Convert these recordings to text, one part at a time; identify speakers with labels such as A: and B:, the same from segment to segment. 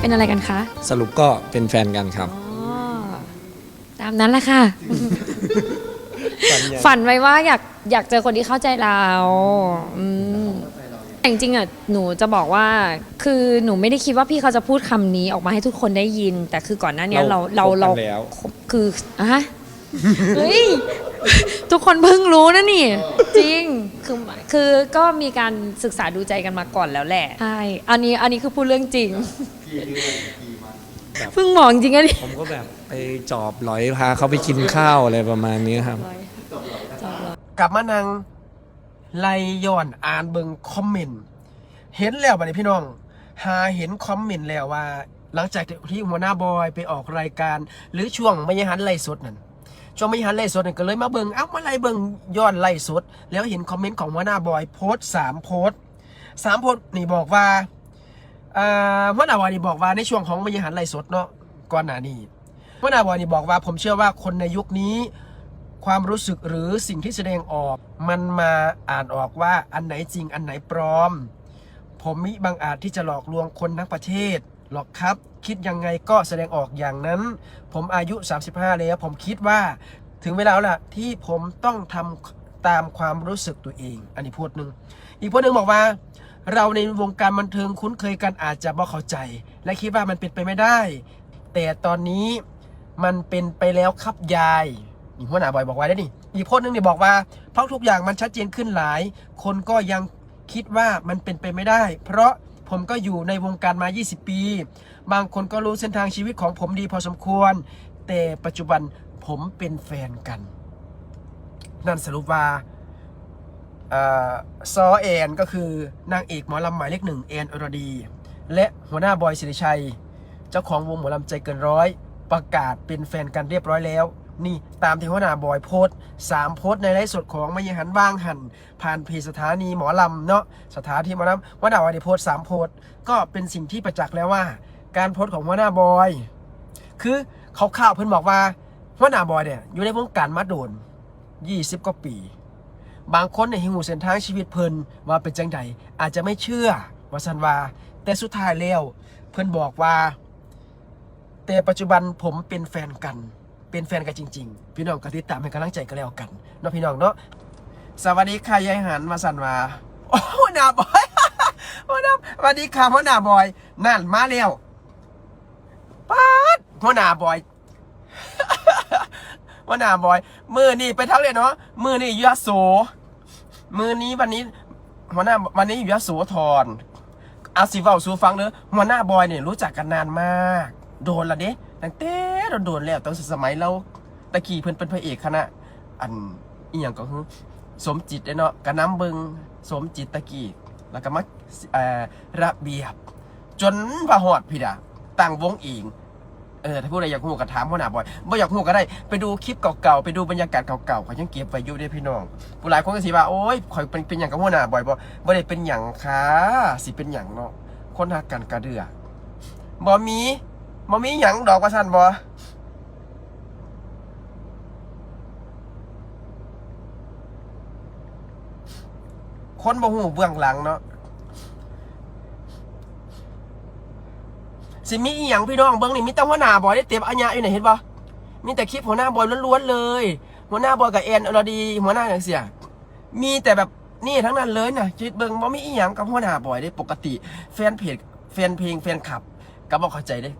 A: เป็นอะไรกันคะ
B: สรุปก็เป็นแฟนกันครับ
A: อ๋อตามนั้นแหละค่ะ ฝันไว้ว่าอยากอยากเจอคนที่เข้าใจเราอืมแต่จริงๆอะหนูจะบอกว่า คือหนูไม่ได้คิดว่าพี่เขาจะพูดคำนี้ออกมาให้ทุกคนได้ยิน แต่คือก่อนหน้าเนี้ยเราเรา
B: เรา
A: เรา
B: คบกันแล้ว
A: คืออะเฮ้ย ทุกคนเพิ่งรู้นะนี่ จริง คือคือก็มีการศึกษาดูใจกันมาก่อนแล้วแหละใช่อันนี้อันนี้คือพูดเรื่องจริงเพิ่งบอกจริงอะนี่
B: ผมก็แบบไปจอบหลอยพาเขาไปกินข้าวอะไรประมาณนี้ครับ
C: กลับมานั่งไล่ย้อนอ่านเบิงคอมเมนต์เห็นแล้วบัดนี้พี่น้อง หาเห็นคอมเมนต์แล้วว่า หลังจากที่หัวหน้าบอยไปออกรายการ หรือช่วงมยหันไล่สดนั่น ช่วงมยหันไล่สดนั่นก็เลยมาเบิงเอ้ามาไล่เบิงย้อนไล่สด แล้วเห็นคอมเมนต์ของหัวหน้าบอยโพสสามโพสสามโพสนี่บอกว่าอ่าหัวหน้าบอยนี่บอกว่าในช่วงของมยหันไล่สดเนาะก่อนหน้านี้หัวหน้าบอยนี่บอกว่า ผมเชื่อว่าคนในยุคนี้ ความรู้สึกหรือสิ่งที่แสดงออก มันมาอ่านออกว่าอันไหนจริงอันไหนปลอม ผมมิบังอาจที่จะหลอกลวงคนทั้งประเทศหรอกครับ คิดยังไงก็แสดงออกอย่างนั้น ผมอายุ 35 แล้ว ผมคิดว่าถึงเวลาแล้วล่ะที่ผมต้องทำตามความรู้สึกตัวเอง อันนี้พูดหนึ่งอีกพูดหนึ่งบอกว่า เราในวงการบันเทิงคุ้นเคยกันอาจจะบ่เข้าใจ และคิดว่ามันเป็นไปไม่ได้ แต่ตอนนี้มันเป็นไปแล้วครับยายนี่หัวหน้าบอยบอกไว้ได้นี่อีกพสต์หนึ่งเนี่ยบอกว่าเพราะทุกอย่างมันชัดเจนขึ้นหลาย คนก็ยังคิดว่ามันเป็นไปไม่ได้ เพราะผมก็อยู่ในวงการมา 20 ปี บางคนก็รู้เส้นทางชีวิตของผมดีพอสมควร แต่ปัจจุบันผมเป็นแฟนกัน นั่นสรุปว่าอ่อซอแอนก็คือนางเอกหมอลำหมายเลขหนึ่งแอนอรดี และหัวหน้าบอยสิริชัย เจ้าของวงหมอลำใจเกินร้อย ประกาศเป็นแฟนกันเรียบร้อยแล้ว นี่ตามที่หัวหน้าบอยโพสสามโพสในไลฟ์สดของมยหันว่างหัน ผ่านเพจสถานีหมอลำเนาะสถานีหมอลำหัวหน้าบอยได้โพสสามโพสก็เป็นสิ่งที่ประจักษ์แล้วว่า การโพสต์ของหัวหน้าบอย คือเขาข่าวเพิ่นบอกว่าหัวหน้าบอยเนี่ยอยู่ในวงการมาโดน20กว่าปี บางคนในหิวเส้นทางชีวิตเพิ่นว่าเป็นจังใดอาจจะไม่เชื่อว่าสันว่าแต่สุดท้ายแล้วเพิ่นบอกว่า แต่ปัจจุบันผมเป็นแฟนกัน เป็นแฟนกันจริง ๆ พี่น้องก็ติดตามให้กำลังใจกันแล้วกันเนาะพี่น้องเนาะสวัสดีค่ะยายหันมาสันว่าโอ้หัวหน้าบอยหัวหน้าสวัสดีค่ะหัวหน้าบอย นั่นมาแล้ว หัวหน้าบอย หัวหน้าบอย มือนี่ไปทั้งเลยเนาะ มือนี่ยู่ยโส มือนี้วันนี้ หัวหน้าวันนี้อยู่ยโสธรอาสิเว้าสูฟังเนอะหัวหน้าบอยเนี่ยรู้จักกันนานมาก โดนละเด้ตั้งแต่โดนแล้วตั้งแต่สมัยเราตะกี้เพิ่นเป็นพระเอกคณะ อันอีหยังก็คือสมจิตเนาะกระน้ำเบิงสมจิตตะกี้แล้วก็มาระเบียบ จนพาหอดพี่ดาตั้งวงเอง ออถ้าพูดอะไรอยากหูกระถามหัวหน้าบอยบ่อยากหูก็ได้ไปดูคลิปเก่าๆไปดูบรรยากาศเก่าๆเขายังเก็บไว้อยู่ด้วยพี่น้องผู้หลายคนก็สิว่าโอ๊ยข่อยเป็นเป็นอย่างกับหัวหน้าบ่อยบ่บ่ได้เป็นอย่างค่ะสิเป็นอย่างเนาะคนหักกันกระเดือบ่มีบ่มีหยังดอกว่าซั่นบ่คนบ่ฮู้เบื้องหลังเนาะ สิมีอีหยังพี่น้องเบิ่งนี่มีแต่หัวหน้าบอยได้เต็มอัญญะอยู่ไหนเห็นบ่มีแต่คลิปหัวหน้าบอยล้วนๆเลย หัวหน้าบอยกับแอนอรดีหัวหน้าอย่างเสียมีแต่แบบนี่ทั้งนั้นเลยนะชีวิตเบิงบ่มีอีหยังกับหัวหน้าบอยได้ปกติ แฟนเพจแฟนเพลงแฟนคลับก็บอกเข้าใจเด้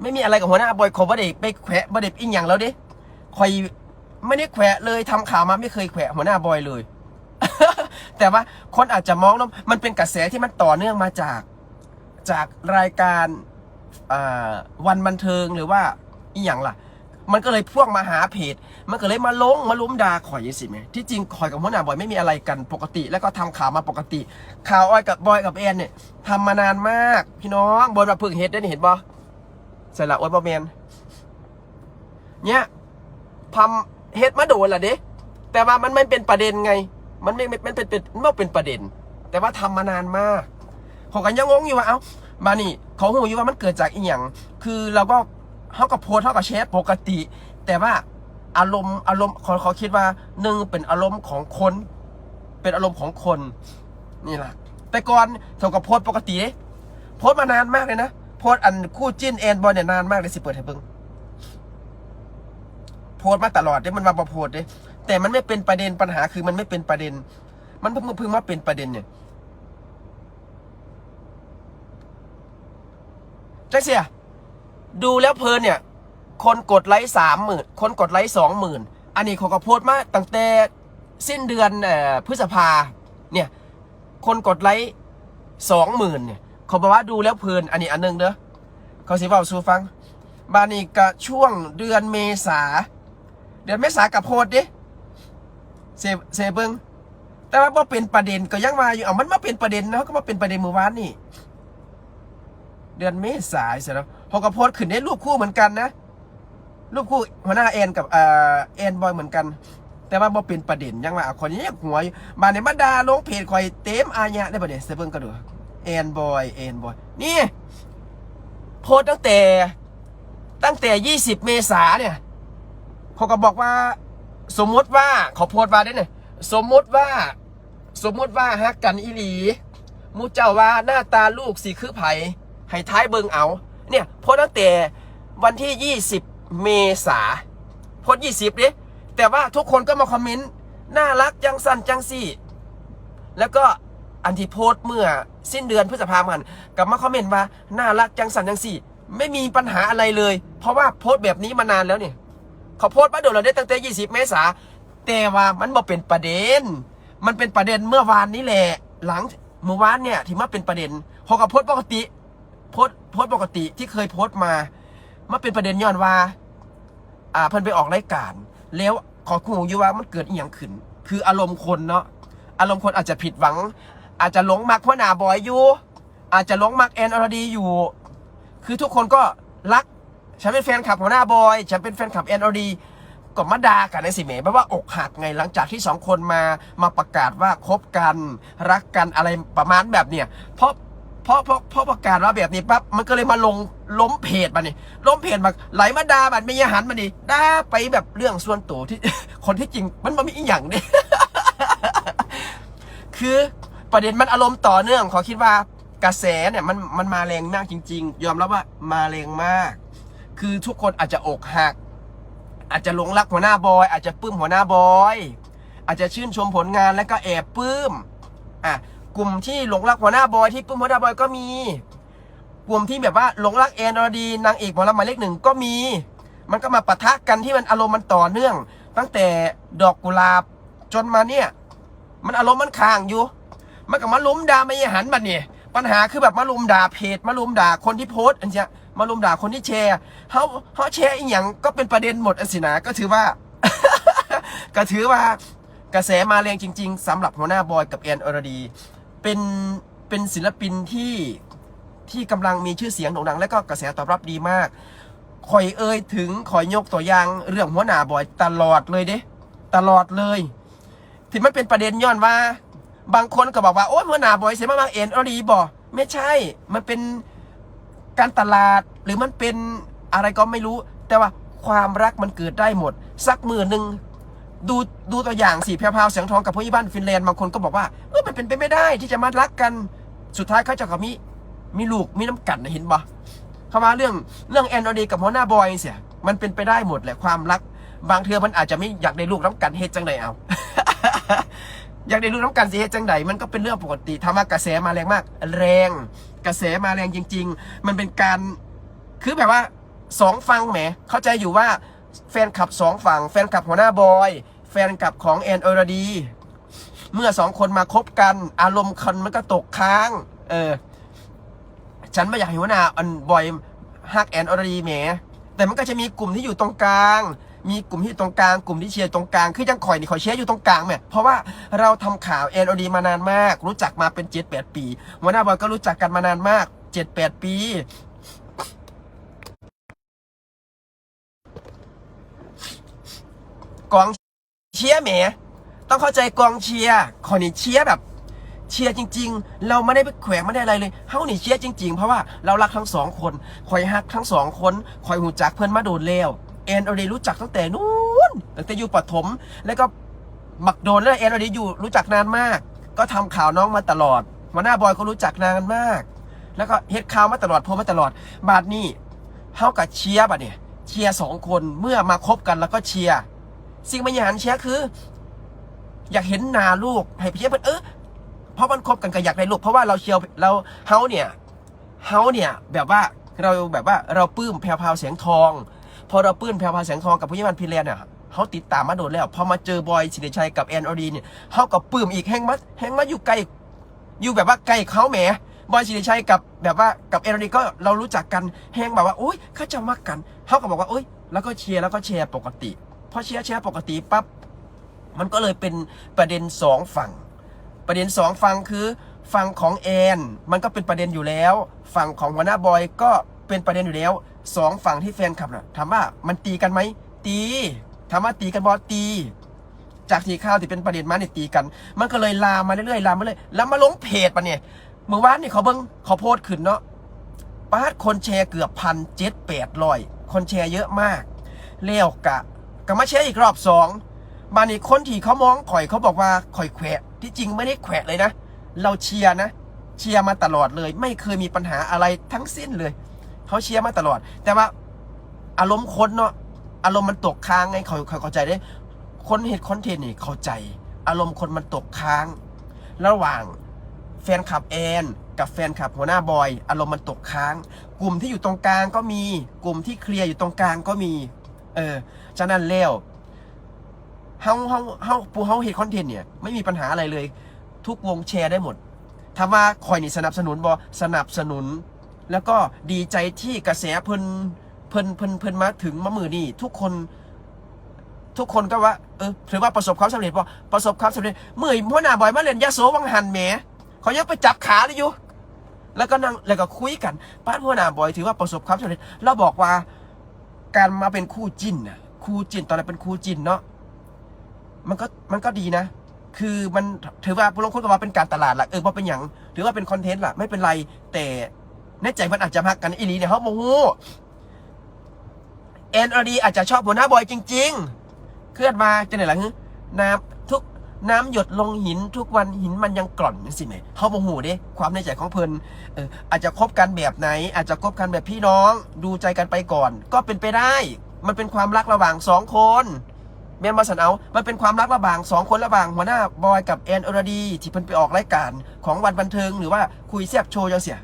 C: ไม่มีอะไรกับหัวหน้าบอยขอบ่ได้ไปแขวะบ่ได้อีหยังแล้วเด้คอยไม่ได้แขวะเลยทำข่าวมาไม่เคยแขวะหัวหน้าบอยเลย แต่ว่าคนอาจจะมองว่ามันเป็นกระแสที่มันต่อเนื่องมาจากจากรายการ วันบันเทิงหรือว่าอีหยังล่ะ มันก็เลยพวกมาหาเพจ มันก็เลยมาลงมาลุ้มดาข่อยยังสิแหมที่จริงข่อยกับหัวหน้าบอยไม่มีอะไรกันปกติ แล้วก็ทำข่าวมาปกติ ข่าวอ้อยกับบอยกับแอนเนี่ยทำมานานมาก พี่น้องบอยแบบพึ่งเฮ็ดได้นี่เห็นบ่ใส่ละอ้อยบอแมนเนี่ยทำเฮ็ดมาโดนล่ะเด้แต่ว่ามันไม่เป็นประเด็นไง มันไม่ไม่ไม่เป็นเป็นไม่เป็นประเด็น แต่ว่าทำมานานมากผมกันยังงงอยู่ว่าเอ้า มานี่เขาหูอยู่ว่ามันเกิดจากอีหยังคือเราก็เขากับโพสเขากับแชทปกติ แต่ว่าอารมณ์อารมณ์เขาเขาคิดว่าหนึ่งเป็นอารมณ์ของคน เป็นอารมณ์ของคนนี่แหละแต่ก่อนเท่ากับโพสปกติเโพสมานานมากเลยนะโพสอันคู่จิ้นแอนบอลเนี่ยนานมากเลยสิเปิดให้เบิ่งโพสมาตลอดเด้มันมาประโพสเด้แต่มันไม่เป็นประเด็นปัญหาคือมันไม่เป็นประเด็น มันเพิ่งเพิ่งมาเป็นประเด็นเนี่ย แจ็คเสียดูแล้วเพลินเนี่ย คนกดไลค์สามหมื่นคนกดไลค์สองหมื่นอันนี้เขาก็โพสต์มาตั้งแต่สิ้นเดือนอพฤษภาเนี่ย คนกดไลค์สองหมื่นเนี่ยเขาบอกว่าดูแล้วเพลิน อันนี้อันหนึงเด้อเขาสิบอกสู่ฟัง บานี่กะช่วงเดือนเมษา เดือนเมษากับโพสดิเซเซเบิงแต่ว่าบ่เป็นประเด็นก็ยังมาอยู่เอามันมาเป็นประเด็นนะก็มาเป็นประเด็นเมื่อวานนี่ ดือนเมษาเสร็จแล้วเขาก็โพสต์ขึ้นในรูปคู่เหมือนกันนะ รูปคู่หัวหน้าแอนกับเอ่อแอนบอยเหมือนกัน แต่ว่าบ่เป็นประเด็นยังว่าคนนี้หัวอยู่บานในมาดาลงเพจคอยเต็มอาญะได้ประเด็นเซเบิงก็ดูแอนบอยแอนบอยนี่ โพสต์ตั้งแต่ตั้งแต่ 20 เมษาเนี่ยเขาก็บอกว่า สมมติว่าเขาโพสต์มาได้เนี่ยสมมติว่า สมมติว่าฮักกันอีหลีมูเจ้าว่าหน้าตาลูกสีคือไผ ให้ท้ายเบิงเอาเนี่ยโพสต์ตั้งแต่วันที่ 20 เมษาโพสต์20ดิแต่ว่าทุกคนก็มาคอมเมนต์น่ารักจังสันจังสี่ แล้วก็อันที่โพสต์เมื่อสิ้นเดือนพฤษภาคมกันกลับมาคอมเมนต์ว่าน่ารักจังสันจังสี่ ไม่มีปัญหาอะไรเลย เพราะว่าโพสต์แบบนี้มานานแล้วเนี่ยเขาโพสต์มาโดนเราได้ตั้งแต่ 20 เมษาแต่ว่ามันบ่เป็นประเด็น มันเป็นประเด็นเมื่อวานนี้แหละ หลังเมื่อวานเนี่ยที่มาเป็นประเด็นเขาก็โพสต์ปกติ โพสโพสปกติที่เคยโพสมามาเป็นประเด็นย้อนว่า อ่าเพิ่นไปออกรายการ แล้วขอคู่อยู่ว่ามันเกิดอีหยังขึ้น คืออารมณ์คนเนาะอารมณ์คนอาจจะผิดหวัง อาจจะหลงมักพ่อหนาบอยอยู่อาจจะหลงมักแอนอรดีอยู่ คือทุกคนก็รักฉันเป็นแฟนคลับหัวหน้าบอยฉันเป็นแฟนคลับแอนอรดีก็มาด่ากันในสิเมแปลว่าอกหักไงหลังจากที่สองคนมามาประกาศว่าคบกันรักกันอะไรประมาณแบบเนี้ยเพราะ เพราะเพราะเพราะประกาศว่าแบบนี้ปั๊บมันก็เลยมาลงล้มเพจมานี่ล้มเพจมาไหลมาดาบัดไม่ยหันมาดิด่าไปแบบเรื่องส่วนตัวที่ คนที่จริงมันมันมีอีหยังเนี่ยคือประเด็นมันอารมณ์ต่อเนื่อง ขอคิดว่ากระแสเนี่ยมันมันมาแรงมากจริง ๆ ยอมรับว่ามาแรงมาก คือทุกคนอาจจะอกหัก อาจจะหลงรักหัวหน้าบอย อาจจะปลื้มหัวหน้าบอย อาจจะชื่นชมผลงานแล้วก็แอบปลื้มอะ กลุ่มที่หลงรักหัวหน้าบอยที่ปลื้มหัวหน้าบอยก็มี กลุ่มที่แบบว่าหลงรักแอนอรดีนางเอกหมอลำหมายเลขหนึ่งก็มี มันก็มาปะทะกันที่มันอารมณ์มันต่อเนื่อง ตั้งแต่ดอกกุหลาบจนมาเนี่ย มันอารมณ์มันค้างอยู่ มันก็มาลุมด่าไม่หันบัดเนี่ยปัญหาคือแบบมาลุมด่าเพจมาลุมด่าคนที่โพสต์อันเนี้ยมาลุมด่าคนที่แชร์เขาเขาแชร์อีหยังก็เป็นประเด็นหมดอันสินะก็ถือว่า ก็ถือว่ากระแสมาแรงจริง ๆสำหรับหัวหน้าบอยกับแอนอรดี เป็นเป็นศิลปินที่ที่กำลังมีชื่อเสียงโด่งดัง และก็กระแสตอบรับดีมากคอยเอ่ยถึงคอยยกตัวอย่างเรื่องหัวหน้าบอยตลอดเลยเด้ตลอดเลย ที่มันเป็นประเด็นย้อนว่า บางคนก็บอกว่าโอ้ยหัวหน้าบอยเสียมากเอ็นอรีบอไม่ใช่ มันเป็นการตลาดหรือมันเป็นอะไรก็ไม่รู้ แต่ว่าความรักมันเกิดได้หมด สักมือหนึ่ง ดูดูตัวอย่างสิแพรวๆเสียงทองกับพ่อยี่บ้านฟินแลนด์บางคนก็บอกว่าเออมันเป็นไปไม่ได้ที่จะมารักกันสุดท้ายเขาจะกับมีมีลูกมีน้ำกัดนะเห็นปะเข้ามาเรื่องเรื่องแอนอดีกับหัวหน้าบอยเสียมันเป็นไปได้หมดแหละความรัก บางเทือมันอาจจะไม่อยากได้ลูกน้ำกันเฮ็ดจังไดเอา อยากได้รู้น้ำกันสิเฮ็ดจังใดมันก็เป็นเรื่องปกติทำมากระแสมาแรงมาก แรง กระแสมาแรงจริง ๆ มันเป็นการคือแบบว่าสองฟังแหม เข้าใจอยู่ว่า แฟนคลับสองฝั่ง แฟนคลับหัวหน้าบอย แฟนคลับของแอนอรดี เมื่อสองคนมาคบกัน อารมณ์คันมันก็ตกค้าง เออ ฉันไม่อยากให้หัวหน้าอันบอยฮักแอนอรดีแหมแต่มันก็จะมีกลุ่มที่อยู่ตรงกลาง มีกลุ่มที่ตรงกลาง กลุ่มที่เชียร์ตรงกลาง คือยังข่อยนี่ข่อยเชียร์อยู่ตรงกลางแม่เพราะว่าเราทำข่าว n อ d มานานมาก รู้จักมาเป็นเจ็ดแปดปีหัวหน้าบอยก็รู้จักกันมานานมากเจ็ดแปดปี กองเชียร์แหม ต้องเข้าใจกองเชียร์ขอนี่เชียร์แบบ เชียร์จริง ๆ เราไม่ได้ไปแขวะไม่ได้อะไรเลยเฮานี่เชียร์จริง ๆ เพราะว่าเรารักทั้งสองคนคอยฮักทั้งสองคนคอยหูจักเพื่อนมาโดนแล้วแอนอดีรู้จักตั้งแต่นู้นตั้งแต่อยู่ปฐมแล้วก็บักโดนแล้วแอนอดีอยู่รู้จักนานมาก ก็ทำข่าวน้องมาตลอดหัวหน้าบอยก็รู้จักนานมาก แล้วก็เฮ็ดข่าวมาตลอดโพมาตลอด บาดนี้เฮากับเชียร์บัดเนี่ยเชียร์สองคนเมื่อมาคบกันแล้วก็เชียร์ สิ่งบางอย่างเชียร์คือ อยากเห็นนาลูก ให้พี่เชียเพิ่นเออเพราะมันคบกันก็อยากได้ลูก เพราะว่าเราเชียร์เราเฮาเนี่ยเฮาเนี่ยแบบว่าเราแบบว่าเราปื้มแพรวพาวเสียงทอง พอเราปื้มแพรวพาวเสียงทองกับผู้ยิมันพิเรนเนี่ยเขาติดตามมาโดนแล้ว พอมาเจอบอยสิริชัยกับแอนออดีเนี่ยเขาก็ปื้มอีกแห้งมัดแห้งมัดอยู่ใกลอยู่แบบว่าใกลเขาแหมบอยสิริชัยกับแบบว่ากับเอรดีก็เรารู้จักกันแฮงแบบว่าโอ๊ยเขาจะมักกันเขาก็บอกว่าโอ๊ยแล้วก็เชียร์แล้วก็แชร์ปกติ พอเชียร์แชร์ปกติปั๊บมันก็เลยเป็นประเด็นสองฝั่ง ประเด็นสองฝั่งคือฝั่งของแอนมันก็เป็นประเด็นอยู่แล้ว ฝั่งของหัวหน้าบอยก็เป็นประเด็นอยู่แล้วสองฝั่งที่แฟนคลับน่ะถามว่ามันตีกันไหมตีถามว่าตีกันบอตี จากทีข่าวที่เป็นประเด็นมาเนี่ยตีกัน มันก็เลยลามมาเรื่อยๆลามมาเลยแล้วมาลงเพจปะเนี่ยเมื่อวานนี่เขาเบิ้งเขาโพสต์ขึ้นเนาะปาดคนแชร์เกือบพันเจ็ดแปดร้อยคนแชร์เยอะมากเลี้ยวกะ ก็มาแชร์อีกรอบสองบานนี้คนที่เขามองข่อยเขาบอกว่าข่อยแขวะที่จริงไม่ได้แขวะเลยนะ เราเชียร์นะ เชียร์มาตลอดเลย ไม่เคยมีปัญหาอะไรทั้งสิ้นเลย เขาเชียร์มาตลอด แต่ว่าอารมณ์คนเนาะอารมณ์มันตกค้างไงเขาเขาเข้าใจได้ คนเห็นคอนเทนต์นี่เข้าใจ อารมณ์คนมันตกค้าง ระหว่างแฟนคลับแอนกับแฟนคลับหัวหน้าบอย อารมณ์มันตกค้าง กลุ่มที่อยู่ตรงกลางก็มี กลุ่มที่เคลียร์อยู่ตรงกลางก็มี เออฉะนั้นแล้วเฮาเฮาเฮาปูเฮาเห็นคอนเทนต์เนี่ยไม่มีปัญหาอะไรเลย ทุกวงแชร์ได้หมดถามว่าคอยนี่สนับสนุนบอสนับสนุน แล้วก็ดีใจที่กระแสเพิ่นเพิ่นเพิ่นเพิ่นมาถึงมามือนี่ทุกคน ทุกคนก็ว่าเออถือว่าประสบความสำเร็จป่ะประสบความสำเร็จเมื่อหัวหน้าบอยมาเล่นยาโสวังหันแหมเขายังไปจับขาเลยอยู่แล้วก็นั่งแล้วก็คุยกันป้านหัวหน้าบอยถือว่าประสบความสำเร็จแล้วบอกว่า การมาเป็นคู่จิ้นน่ะคู่จิ้นตอนนั้นเป็นคู่จิ้นเนาะมันก็มันก็ดีนะ คือมันถือว่าผู้ลงคนก็ว่าเป็นการตลาดละเออว่าเป็นอย่างถือว่าเป็นคอนเทนต์ละไม่เป็นไร แต่ในใจมันอาจจะพักกันอีลีเนี่ยเขาโมโหเอ็นอดีอาจจะชอบหัวหน้าบอยจริง ๆ เคลื่อนมาจะไหนล่ะฮึน้ำ น้ำหยดลงหินทุกวันหินมันยังกร่อนนี่สิแม่เขาโมโหเด้ความในใจของเพลินเอออาจจะคบกันแบบไหน อาจจะคบกันแบบพี่น้อง ดูใจกันไปก่อน ก็เป็นไปได้ มันเป็นความรักระหว่างสองคนแมนมาสันเอา มันเป็นความรักระหว่างสองคนระหว่างหัวหน้าบอยกับแอนอรดี ที่เพิ่นไปออกรายการของวันบันเทิงหรือว่าคุยแซบโชว์จังเสีย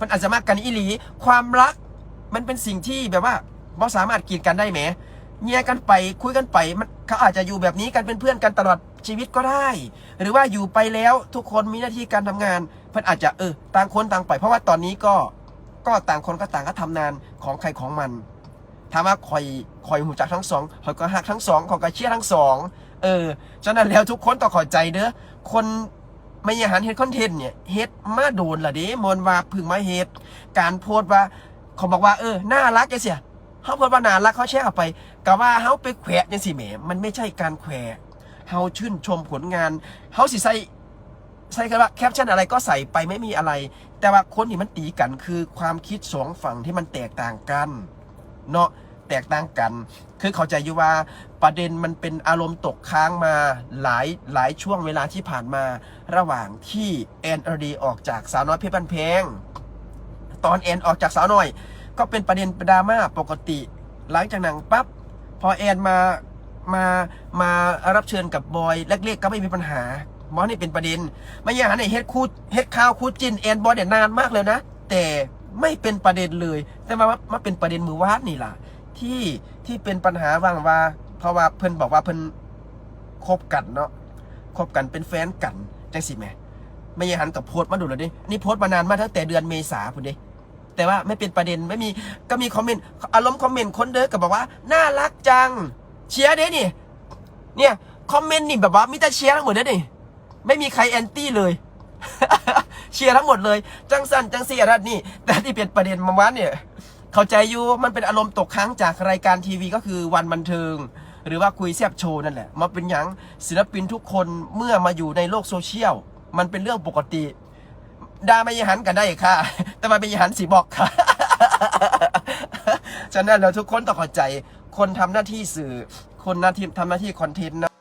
C: มันอาจจะมากกันอีหลี ความรักมันเป็นสิ่งที่แบบว่าเราสามารถกีดกันได้แหมเงียกันไปคุยกันไปมันเขาอาจจะอยู่แบบนี้กันเป็นเพื่อนกันตลอด ชีวิตก็ได้ หรือว่าอยู่ไปแล้วทุกคนมีหน้าที่การทำงาน เพื่อนอาจจะเออต่างคนต่างไป เพราะว่าตอนนี้ก็ก็ต่างคนก็ต่างก็ทำงานของใครของมันถามว่าคอยคอยหูจักทั้งสองคอยก็หักทั้งสองของก็เชียทั้งสองเออฉะนั้นแล้วทุกคนต้องขอใจเด้อคนไม่อยากหันเฮ็ดคอนเทนต์เนี่ยเฮ็ดมาโดนละเด้มนว่าพึ่งมาเฮ็ดการโพสต์ว่าเขาบอกว่าเออน่ารักจังเสียเขาโพสต์ว่าน่ารักเขาแชร์ออกไปก็ว่าเขาไปแขวะจังสิแหมมันไม่ใช่การแขวะ เฮาชื่นชมผลงานเฮาสิใส่ใช่ครับว่าแคปชั่นอะไรก็ใส่ไปไม่มีอะไร แต่ว่าคนที่มันตีกันคือความคิดสองฝั่งที่มันแตกต่างกันเนาะแตกต่างกัน คือเข้าใจอยู่ว่าประเด็นมันเป็นอารมณ์ตกค้างมาหลายหลายช่วงเวลาที่ผ่านมาระหว่างที่แอนอดีออกจากสาวน้อยเพชรบันเพงตอนแอนออกจากสาวน้อย ก็เป็นประเด็นดราม่าปกติ หลังจากนั้นปั๊บพอแอนมา มามารับเชิญกับบอยแรกๆก็ไม่มีปัญหาหมอนี่เป็นประเด็นไม่อยางนั้นไอ้เฮ็ดคู่เฮ็ดข่าวคู่จินแอนบอยเนี่ยนานมากเลยนะ แต่ไม่เป็นประเด็นเลย แต่มามาเป็นประเด็นมือวาดนี่ล่ะ ที่ที่เป็นปัญหาว่างว่า เพราะว่าเพิ่นบอกว่าเพิ่นคบกันเนาะคบกันเป็นแฟนกันจังสิแม่ไม่อยางหันกับโพสต์มาดูเลยดินี่โพสต์มานานมากตั้งแต่เดือนเมษาพุ่นด้แต่ว่าไม่เป็นประเด็นไม่มีก็มีคอมเมนต์อารมณ์คอมเมนต์คนเด้อก็บอกว่า น่ารักจัง เชียร์เด้นี่ เนี่ย คอมเมนต์นี่แบบว่ามีแต่เชียร์ทั้งหมดเด้นี่ ไม่มีใครแอนตี้เลยเชียร์ทั้งหมดเลย จังสันจังเสียรัดนี่ แต่ที่เป็นประเด็นมาวันเนี่ย เข้าใจอยู่มันเป็นอารมณ์ตกค้างจากรายการทีวีก็คือวันบันเทิง หรือว่าคุยแซบโชว์นั่นแหละมาเป็นยังศิลปินทุกคนเมื่อมาอยู่ในโลกโซเชียล มันเป็นเรื่องปกติดาไม่ยหันกันได้ค่ะ แต่มาเป็นยหันสีบอกค่ะ ฉะนั้นเราทุกคนต้องเข้าใจ คนทำหน้าที่สื่อ คนหน้าที่ทำหน้าที่คอนเทนต์นะ